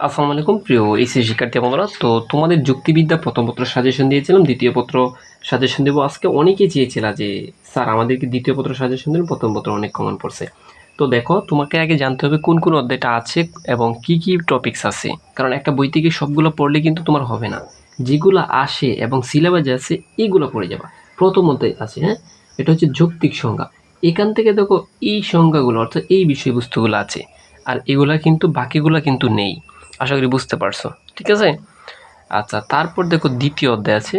আসসালামু আলাইকুম। প্রিয় এসি শিক্ষার্থী বন্ধুরা, তো তোমাদের যুক্তিবিদ্যা প্রথম পত্র সাজেশন দিয়েছিলাম, দ্বিতীয় পত্র সাজেশন দেবো। আজকে অনেকেই চেয়েছিল যে, স্যার, আমাদেরকে দ্বিতীয় পত্র সাজেশন দিন প্রথম পত্র অনেক কমন পড়ছে। তো দেখো, তোমাকে আগে জানতে হবে কোন কোন অধ্যায়টা আছে এবং কি কি টপিকস আছে। কারণ একটা বই থেকে সবগুলো পড়লে কিন্তু তোমার হবে না। যেগুলো আসে এবং সিলেবাসে আছে এইগুলো পড়ে যাবা। প্রথম অধ্যায় আছে হ্যাঁ? এটা হচ্ছে যৌক্তিক সংজ্ঞা। এখান থেকে দেখো, এই সংজ্ঞাগুলো অর্থাৎ এই বিষয়বস্তুগুলো আছে। আর এগুলা কিন্তু, বাকিগুলা কিন্তু নেই। আশা করি বুঝতে পারছ। ঠিক আছে? আচ্ছা তারপর দেখো দ্বিতীয় অধ্যায় আছে।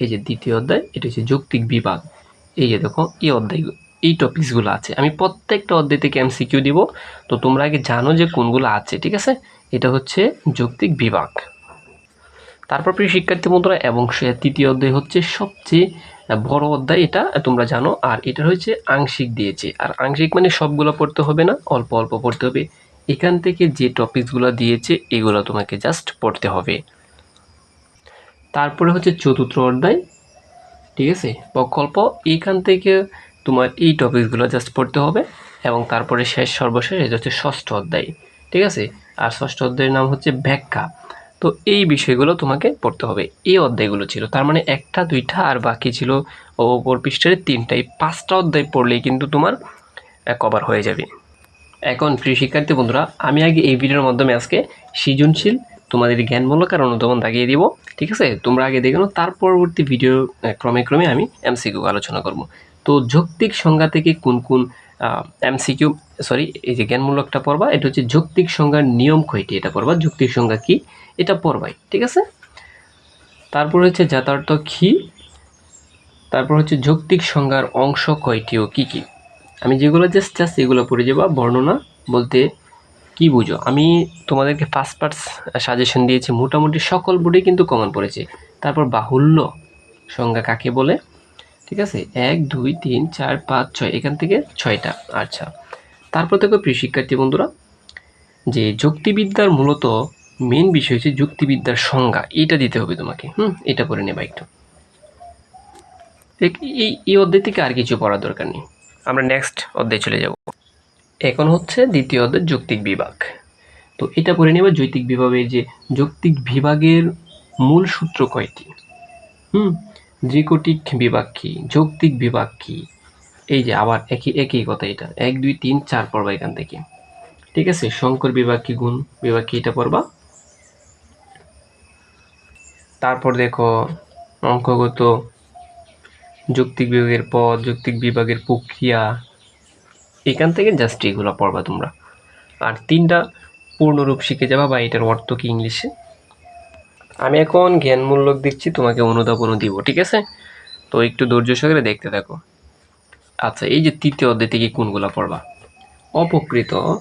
এই যে দ্বিতীয় অধ্যায়, এটা হচ্ছে যৌক্তিক বিভাগ। এই যে দেখো, এই অধ্যায়, এই টপিকসগুলো আছে। আমি প্রত্যেকটা অধ্যায় থেকে এমসিকিউ দিব। তো তোমরা আগে জানো যে কোনগুলো আছে, ঠিক আছে? এটা হচ্ছে যৌক্তিক বিভাগ। তারপর প্রিয় শিক্ষার্থী বন্ধুরা, এবং সে তৃতীয় অধ্যায় হচ্ছে সবচেয়ে বড় অধ্যায়, এটা তোমরা জানো। আর এটা হচ্ছে আংশিক দিয়েছে। আর আংশিক মানে সবগুলো পড়তে হবে না, অল্প অল্প পড়তে হবে। এখান থেকে যে টপিকসগুলো দিয়েছে, এগুলো তোমাকে জাস্ট পড়তে হবে। তারপরে হচ্ছে চতুর্থ অধ্যায়, ঠিক আছে? প্রকল্প এইখান থেকে তোমার এই টপিকসগুলো জাস্ট পড়তে হবে এবং তারপরে শেষ সর্বশেষ, এটা হচ্ছে ষষ্ঠ অধ্যায়, ঠিক আছে? আর ষষ্ঠ অধ্যায়ের নাম হচ্ছে ব্যাখ্যা। তো এই বিষয়গুলো তোমাকে পড়তে হবে। এই অধ্যায়গুলো ছিল, তার মানে একটা, দুইটা, আর বাকি ছিল ওপর পৃষ্ঠের তিনটাই পাঁচটা অধ্যায় পড়লেই কিন্তু তোমার কভার হয়ে যাবে। এখন প্রিয় শিক্ষার্থী বন্ধুরা, আমি আগে এই ভিডিওর মাধ্যমে আজকে সৃজনশীল, তোমাদের জ্ঞানমূলক আর অনুধাবন দাগিয়ে দিব, ঠিক আছে? তোমরা আগে দেখে তার পরবর্তী ভিডিও ক্রমে ক্রমে আমি এমসিকিউ আলোচনা করব। তো যৌক্তিক সংজ্ঞা থেকে কোন কোন এমসিকিউ সরি এই যে জ্ঞানমূলকটা পড়বা, এটা হচ্ছে যৌক্তিক সংজ্ঞার নিয়ম কয়টি এটা পড়বা, যৌক্তিক সংজ্ঞা কি? এটা পড়বাই, ঠিক আছে? তারপর হচ্ছে যাতার্থ কি? তারপর হচ্ছে যৌক্তিক সংজ্ঞার অংশ কয়টি ও কী কী? আমি যেগুলো জাস্ট জাস্ট এগুলো পড়ে যাবা, বর্ণনা বলতে কি বুঝো? আমি তোমাদেরকে ফার্স্ট পার্টস সাজেশন দিয়েছি, মোটামুটি সকল বোর্ডে কিন্তু কমন পড়েছে। তারপর বাহুল্য সংজ্ঞা কাকে বলে? ঠিক আছে? এক, দুই, তিন, চার, পাঁচ, ছয়, এখান থেকে ছয়টা। আচ্ছা। তারপর থেকে প্রিয় শিক্ষার্থী বন্ধুরা, যে যুক্তিবিদ্যার মূলত মেন বিষয় হচ্ছে যুক্তিবিদ্যার সংজ্ঞা। এইটা দিতে হবে তোমাকে। হুম? এটা পড়ে নেবা একটু। এই এই অধ্যায় থেকে আর কিছু পড়ার দরকার নেই। আমরা নেক্সট অধ্যায়ে চলে যাব। এখন হচ্ছে দ্বিতীয় অধ্যায় যৌক্তিক বিভাগ। তো এটা পড়ে নেবে যৌক্তিক বিভাগের যে যৌক্তিক বিভাগের মূল সূত্র কয়টি? হুম? দ্বিকটিক বিভাগ কি? যৌক্তিক বিভাগ কি? এই যে আবার একই একই কথা এটা। এক, দুই, তিন, চার পড়বা এখান থেকে। ঠিক আছে? শঙ্কর বিভাগ কি গুণ? বিভাগ কি এটা পড়বা? তারপর দেখো, অঙ্কগত যৌক্তিক বিভাগের পদ, যৌক্তিক বিভাগের প্রক্রিয়া, এখান থেকে জাস্ট এগুলো পড়বা তোমরা। আর তিনটা পূর্ণরূপ শিখে যাবা, বা এটার অর্থ কি ইংলিশে? আমি এখন জ্ঞানমূলক দিচ্ছি, তোমাকে অনুধাবনও দিব, ঠিক আছে? তো একটু ধৈর্য সহকারে দেখতে থাকো। আচ্ছা এই যে তৃতীয় অধ্যায় থেকে কোনগুলো পড়বা? অপকৃত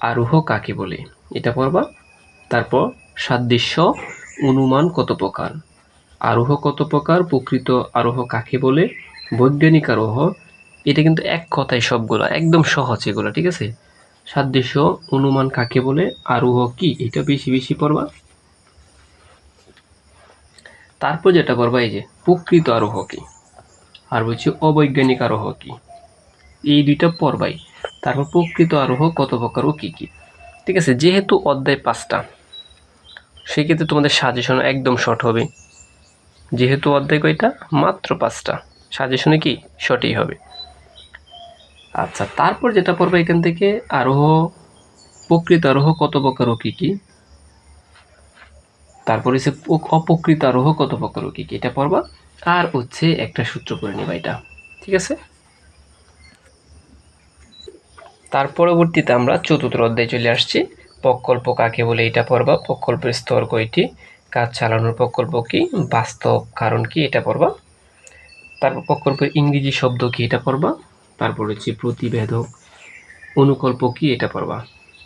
আরোহ কাকে বলে? এটা পড়বা। তারপর সাদৃশ্য, অনুমান কত প্রকার? আরোহ কত প্রকার, প্রকৃত আরোহ কাকে বলে? বৈজ্ঞানিক আরোহ। এটা কিন্তু এক কথায় সবগুলো, একদম সহজ এগুলো, ঠিক আছে? সাদৃশ্য অনুমান কাকে বলে, আরোহ কি, এটা বেশি বেশি পড়বা। তারপর যেটা পড়বা, এই যে প্রকৃত আরোহ কি, আর বলছি অবৈজ্ঞানিক আরোহ কি, এই দুইটা পড়বাই। তারপর প্রকৃত আরোহ কত প্রকার ও কী কী, ঠিক আছে? যেহেতু অধ্যায় পাঁচটা, সেক্ষেত্রে তোমাদের সাজেশন একদম শর্ট হবে। যেহেতু অধ্যায় কয়টা মাত্র পাঁচটা। সাজেশনে কি? শর্টই হবে। আচ্ছা তারপর যেটা পড়বে এখান থেকে, আরোহ, প্রকৃত আরোহ কত প্রকার ও কি কি? তারপর হচ্ছে অপকৃত আরোহ কত প্রকার কি কি? এটা পড়বা। আর হচ্ছে একটা সূত্র করে নিবা এটা। ঠিক আছে? তার পরবর্তীতে আমরা চতুর্থ অধ্যায়ে চলে আসছি। প্রকল্প কাকে বলে এটা পড়বা? প্রকল্পের স্তর কয়টি? কাজ চালানোর প্রকল্প কি? বাস্তব কারণ কি এটা পড়বা? তারপর প্রকল্পের ইংরেজি শব্দ কি এটা পড়বা? তারপর হচ্ছে প্রতিবেদক অনুকল্প কি এটা পড়বা।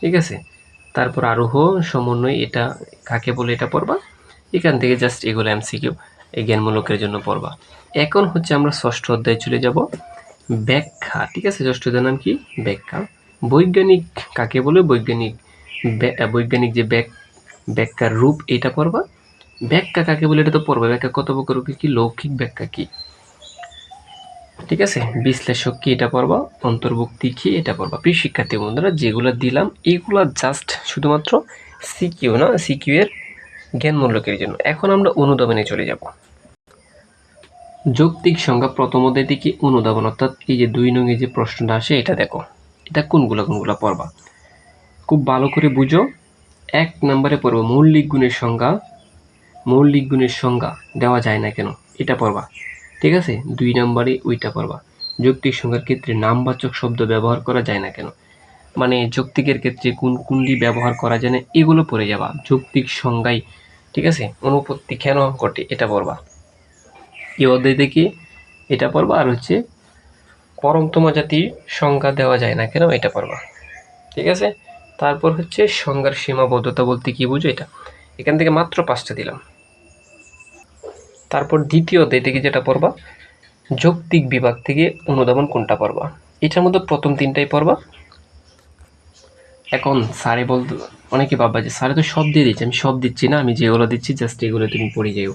ঠিক আছে? তারপর আরোহ সমন্বয় এটা কাকে বলে এটা পড়বা? এখান থেকে জাস্ট এগুলো এমসিকিউ এই জ্ঞানমূলকের জন্য পড়বা। এখন হচ্ছে আমরা ষষ্ঠ অধ্যায় চলে যাব। ব্যাখ্যা, ঠিক আছে? ষষ্ঠ অধ্যায়ের নাম কি? ব্যাখ্যা। বৈজ্ঞানিক কাকে বলে? বৈজ্ঞানিক বৈজ্ঞানিক যে ব্যাখ্যার রূপ এটা পড়বা। ব্যাখ্যা কাকে বলে? এটা তো পড়বা। ব্যাখ্যা কত প্রকার কি কি? লৌকিক ব্যাখ্যা কি? ঠিক আছে? বিশ্লেষক কি এটা পড়বা? অন্তর্ভুক্তি কি এটা পড়বা? প্রিয় শিক্ষার্থী বন্ধুরা, যেগুলো দিলাম, এগুলা জাস্ট শুধুমাত্র সিকিউ না? সিকিউ এর জ্ঞান মূল্যকের জন্য। এখন আমরা অনুধাবনে চলে যাব। যৌক্তিক সংখ্যা প্রথম অধ্যায় থেকে অনুধাবন? অর্থাৎ এই যে দুই নঙে যে প্রশ্নটা আসে, এটা দেখো। এটা কোনগুলো কোনগুলো পড়বা? খুব ভালো করে বুঝো। এক নম্বরে পড়ব, মৌলিক গুণের সংজ্ঞা মৌলিক গুণের সংজ্ঞা দেওয়া যায় না কেন? এটা পড়বা। ঠিক আছে? দুই নম্বরে ওইটা পড়বা। যৌক্তিক সংখ্যার ক্ষেত্রে নামবাচক শব্দ ব্যবহার করা যায় না কেন? মানে যৌক্তিকের ক্ষেত্রে কোন, কোনটি ব্যবহার করা যায় না, এগুলো পড়ে যাবা। যৌক্তিক সংজ্ঞায় ঠিক আছে? অনুপত্তি কেন ঘটে, এটা পড়বা। এই অধ্যায় থেকে এটা পড়বা আর হচ্ছে পরমতম জাতির সংজ্ঞা দেওয়া যায় না কেন, এটা পড়বা। ঠিক আছে? তারপর হচ্ছে সংজ্ঞার সীমাবদ্ধতা বলতে কি বুঝো এটা? এখান থেকে মাত্র পাঁচটা দিলাম। তারপর দ্বিতীয়তে থেকে যেটা পড়বা, যৌক্তিক বিভাগ থেকে অনুধাবন কোনটা পড়বা? এটার মধ্যে প্রথম তিনটাই পড়বা। এখন স্যারে বলতে অনেকে ভাববা যে স্যারে তো সব দিয়ে দিচ্ছে, আমি সব দিচ্ছি না, আমি যেগুলো দিচ্ছি জাস্ট এগুলো তুমি পড়ে যাও।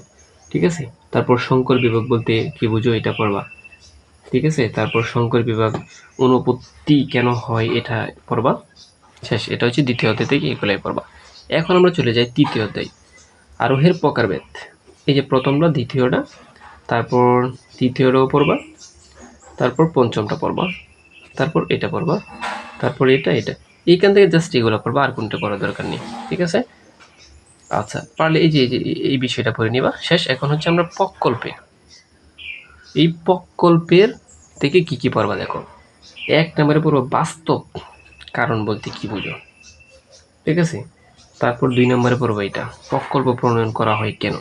ঠিক আছে? তারপর শঙ্কর বিভাগ বলতে কি বুঝো, এটা পড়বা। ঠিক আছে? তারপর শঙ্কর বিভাগ অনুপত্তি কেন হয়, এটা পড়বা। শেষ, এটা হচ্ছে দ্বিতীয় অধ্যায় থেকে এগুলাই পড়বা। এখন আমরা চলে যাই তৃতীয় অধ্যায়, আরোহের প্রকারভেদ। এই যে প্রথমটা, দ্বিতীয়টা, তারপর তৃতীয়টাও পড়বা, তারপর পঞ্চমটা পড়বা, তারপর এটা পড়বা, তারপর এটা এটা। এইখান থেকে জাস্ট এগুলো পড়বা, আর কোনটা করার দরকার নেই, ঠিক আছে? আচ্ছা পারলে এই যে, এই বিষয়টা পড়ে নিবা। শেষ, এখন হচ্ছে আমরা প্রকল্পে। এই প্রকল্পের থেকে কি কি পড়বা দেখো। এক নম্বরে পড়ব বাস্তব কারণ বলতে কি বুঝো, ঠিক আছে? তারপর দুই নম্বরে পড়ব এটা। প্রকল্প প্রণয়ন করা হয় কেন?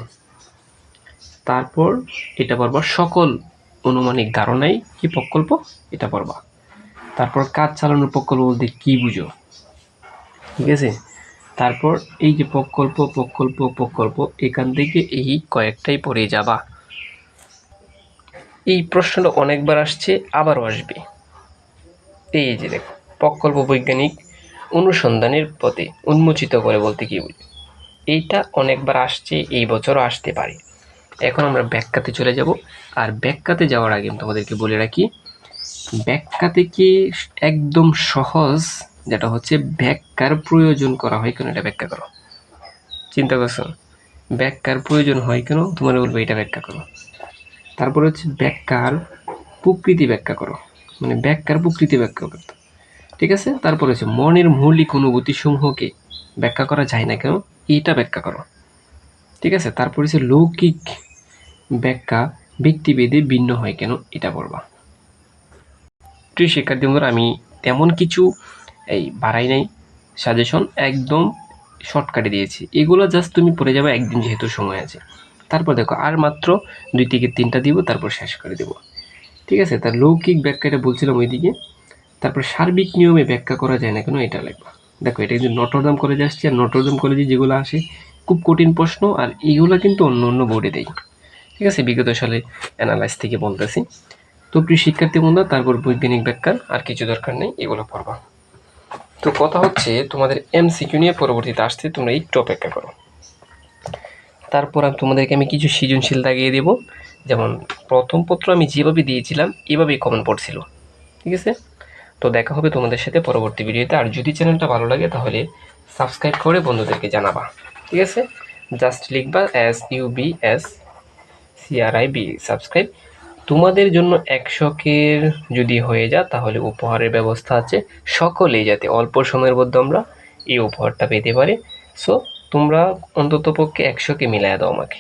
তারপর এটা পড়বা, সকল অনুমানিক ধারণাই কি প্রকল্প? এটা পড়বা। তারপর কাজ চালানোর প্রকল্প বলতে কি বুঝো? ঠিক আছে? তারপর এই যে প্রকল্প প্রকল্প প্রকল্প, এখান থেকে এই কয়েকটাই পড়ে যাবা। এই প্রশ্নটা অনেকবার আসছে, আবারও আসবে। এই যে দেখো, প্রকল্প বৈজ্ঞানিক অনুসন্ধানের পথে উন্মোচিত করে বলতে কি বুঝি? এইটা অনেকবার আসছে, এই বছরও আসতে পারে। এখন আমরা ব্যাখ্যাতে চলে যাব। আর ব্যাখ্যাতে যাওয়ার আগে তোমাদেরকে বলে রাখি ব্যাখ্যা থেকে একদম সহজ, যেটা হচ্ছে ব্যাখ্যার প্রয়োজন করা হয় কেন এটা ব্যাখ্যা করো। চিন্তা করছ? ব্যাখ্যার প্রয়োজন হয় কেন? তোমার বলবে এটা ব্যাখ্যা করো। তারপরে হচ্ছে ব্যাখ্যার প্রকৃতি ব্যাখ্যা করো। মানে ব্যাখ্যার প্রকৃতি ব্যাখ্যা করতে। ঠিক আছে? তারপর হচ্ছে মনের মৌলিক অনুভূতি সমূহকে ব্যাখ্যা করা যায় না কেন? এইটা ব্যাখ্যা করো। ঠিক আছে? তারপর হচ্ছে লৌকিক ব্যাখ্যা ব্যক্তিভেদে ভিন্ন হয় কেন? এটা পড়বা। প্রিয় শিক্ষার্থী বন্ধুরা, আমি তেমন কিছু এই বাড়াই নাই। সাজেশন একদম শর্টকাটে দিয়েছি। এগুলো জাস্ট তুমি পড়ে যাবে একদিন যেহেতু সময় আছে। তারপর দেখো, আর মাত্র দুই থেকে তিনটা দিব, তারপর শেষ করে দেব। ঠিক আছে? তার লৌকিক ব্যাখ্যাটা বলছিলাম ওইদিকে। তারপর সার্বিক নিয়মে ব্যাখ্যা করা যায় না কেন এটা লাগবে দেখো, এটা কিন্তু নটরদাম কলেজে আসছে, আর নটরদাম কলেজে যেগুলো আসে, খুব কঠিন প্রশ্ন, আর এইগুলো কিন্তু অন্য অন্য বোর্ডে দেয় ঠিক আছে? বিগত সালে অ্যানালাইস থেকে বলতেছি। তো প্রিয় শিক্ষার্থী বন্ধু তারপর বৈজ্ঞানিক ব্যাখ্যা আর কিছু দরকার নেই, এগুলো পড়বা। তো কথা হচ্ছে, তোমাদের এমসিকিউ নিয়ে পরবর্তীতে আসতে তোমরা একটু অপেক্ষা করো তারপর আমি তোমাদেরকে আমি কিছু সৃজনশীল দাগিয়ে দেবো। যেমন, প্রথম পত্র আমি যেভাবে দিয়েছিলাম, এভাবেই কমন পড়ছিল ঠিক আছে? তো দেখা হবে তোমাদের সাথে পরবর্তী ভিডিওতে। আর যদি চ্যানেলটা ভালো লাগে, তাহলে সাবস্ক্রাইব করে বন্ধুদেরকে জানাবা। ঠিক আছে? জাস্ট লিখবা S U B S C R I B subscribe তোমাদের জন্য একশোকের যদি হয়ে যা তাহলে উপহারের ব্যবস্থা আছে। সকলেই যাতে অল্প সময়ের মধ্যে আমরা এই উপহারটা পেতে পারি। সো তোমরা অন্তত পক্ষে একশোকে মিলায় দাও আমাকে।